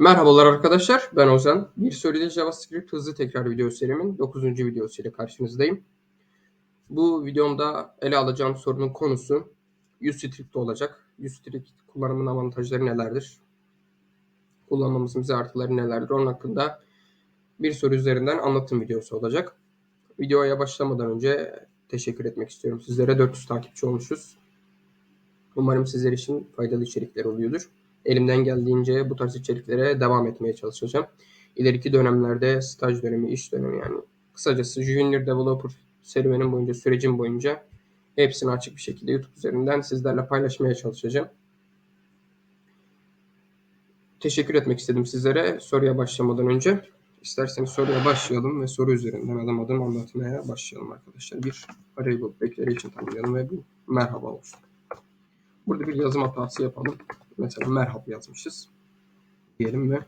Merhabalar arkadaşlar, ben Ozan. Bir soruyla JavaScript hızlı tekrar video serimin 9. videosuyla karşınızdayım. Bu videomda ele alacağım sorunun konusu UseScript olacak. UseScript kullanımın avantajları nelerdir? Kullanmamızın bize artıları nelerdir? Onun hakkında bir soru üzerinden anlatım videosu olacak. Videoya başlamadan önce teşekkür etmek istiyorum. Sizlere 400 takipçi olmuşuz. Umarım sizler için faydalı içerikler oluyordur. Elimden geldiğince bu tarz içeriklere devam etmeye çalışacağım. İleriki dönemlerde staj dönemi, iş dönemi yani kısacası Junior Developer serüvenin boyunca, sürecin boyunca hepsini açık bir şekilde YouTube üzerinden sizlerle paylaşmaya çalışacağım. Teşekkür etmek istedim sizlere soruya başlamadan önce. İsterseniz soruya başlayalım ve soru üzerinden adım adım anlatmaya başlayalım arkadaşlar. Bir variable declaration tanımlayalım ve bir merhaba olsun. Burada bir yazım hatası yapalım. Mesela merhaba yazmışız. Diyelim ve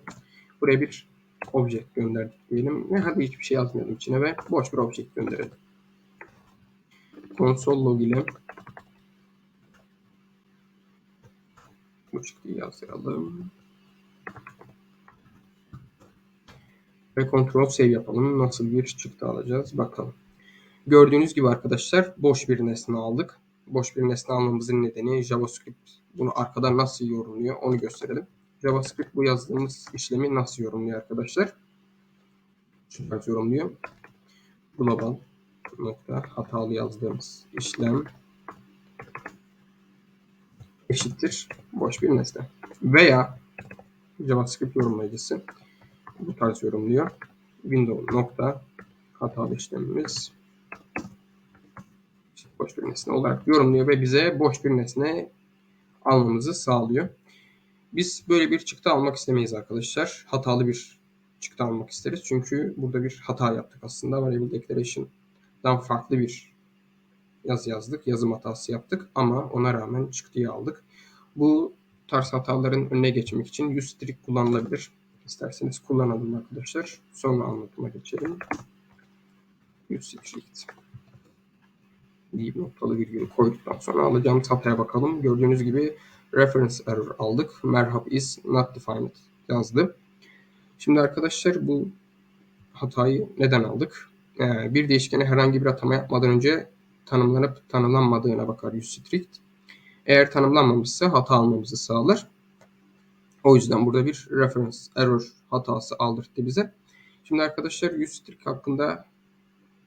buraya bir object gönderdik diyelim. Ve hadi hiçbir şey yazmayalım içine ve boş bir object gönderelim. Console log ile bu çıktıyı yazdıralım. Ve kontrol save yapalım. Nasıl bir çıktı alacağız bakalım. Gördüğünüz gibi arkadaşlar boş bir nesne aldık. Boş bir nesne almamızın nedeni JavaScript bunu arkadan nasıl yorumluyor onu gösterelim. JavaScript bu yazdığımız işlemi nasıl yorumluyor arkadaşlar? Şöyle yorumluyor. Global nokta hatalı yazdığımız işlem eşittir boş bir nesne. Veya JavaScript yorumlayıcısı bu tarz yorumluyor. Windows nokta hatalı işlemimiz boş bir nesne olarak yorumluyor ve bize boş bir nesne almamızı sağlıyor. Biz böyle bir çıktı almak istemeyiz arkadaşlar. Hatalı bir çıktı almak isteriz. Çünkü burada bir hata yaptık aslında. Variable declaration'dan farklı bir yazı yazdık. Yazım hatası yaptık ama ona rağmen çıktıyı aldık. Bu tarz hataların önüne geçmek için useStrict kullanılabilir. İsterseniz kullanalım arkadaşlar. Sonra anlatıma geçelim. useStrict deyip noktalı virgül koyduktan sonra alacağımız hataya bakalım. Gördüğünüz gibi reference error aldık. Merhab is not defined yazdı. Şimdi arkadaşlar bu hatayı neden aldık? Ee, bir değişkene herhangi bir atama yapmadan önce tanımlanıp tanımlanmadığına bakar useStrict. Eğer tanımlanmamışsa hata almamızı sağlar. O yüzden burada bir reference error hatası aldırdı bize. Şimdi arkadaşlar useStrict hakkında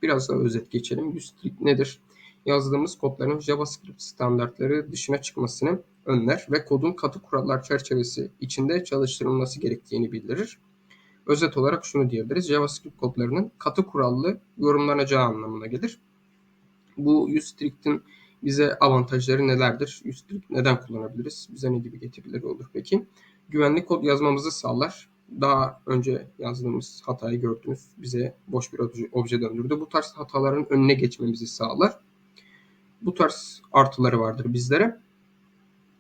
biraz daha özet geçelim. useStrict nedir? Yazdığımız kodların JavaScript standartları dışına çıkmasını önler ve kodun katı kurallar çerçevesi içinde çalıştırılması gerektiğini bildirir. Özet olarak şunu diyebiliriz. JavaScript kodlarının katı kurallı yorumlanacağı anlamına gelir. Bu UseStrict'in bize avantajları nelerdir? UseStrict neden kullanabiliriz? Bize ne gibi getirileri olur peki? Güvenli kod yazmamızı sağlar. Daha önce yazdığımız hatayı gördünüz. Bize boş bir obje döndürdü. Bu tarz hataların önüne geçmemizi sağlar bu tarz artıları vardır bizlere.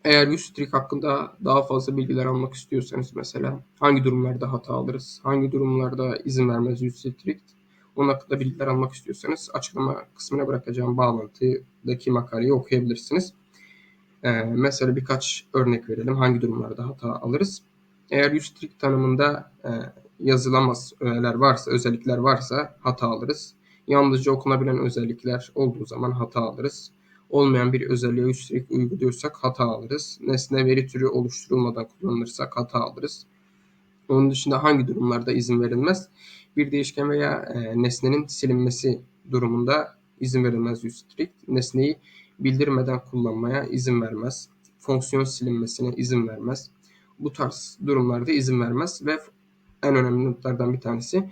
Eğer UseStrict hakkında daha fazla bilgiler almak istiyorsanız mesela hangi durumlarda hata alırız, hangi durumlarda izin vermez UseStrict, onun hakkında bilgiler almak istiyorsanız açıklama kısmına bırakacağım bağlantıdaki makaleyi okuyabilirsiniz. Ee, mesela birkaç örnek verelim. Hangi durumlarda hata alırız? Eğer UseStrict tanımında e, yazılamaz öğeler varsa, özellikler varsa hata alırız. Yalnızca okunabilen özellikler olduğu zaman hata alırız. Olmayan bir özelliğe üstelik uyguluyorsak hata alırız. Nesne veri türü oluşturulmadan kullanılırsak hata alırız. Onun dışında hangi durumlarda izin verilmez? Bir değişken veya e, nesnenin silinmesi durumunda izin verilmez üstelik. Nesneyi bildirmeden kullanmaya izin vermez. Fonksiyon silinmesine izin vermez. Bu tarz durumlarda izin vermez ve en önemli notlardan bir tanesi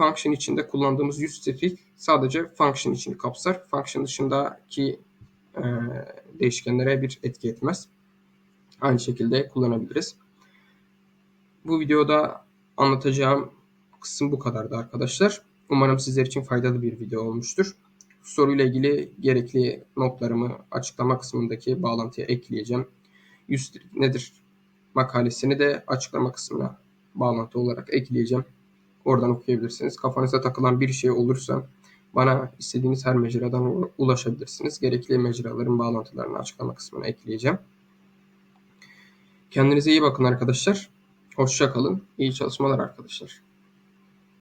function içinde kullandığımız useStrict sadece function içini kapsar. Function dışındaki e, değişkenlere bir etki etmez. Aynı şekilde kullanabiliriz. Bu videoda anlatacağım kısım bu kadardı arkadaşlar. Umarım sizler için faydalı bir video olmuştur. Soruyla ilgili gerekli notlarımı açıklama kısmındaki bağlantıya ekleyeceğim. Usestrict nedir makalesini de açıklama kısmına bağlantı olarak ekleyeceğim. Oradan okuyabilirsiniz. Kafanıza takılan bir şey olursa bana istediğiniz her mecradan ulaşabilirsiniz. Gerekli mecraların bağlantılarını açıklama kısmına ekleyeceğim. Kendinize iyi bakın arkadaşlar. Hoşça kalın. İyi çalışmalar arkadaşlar.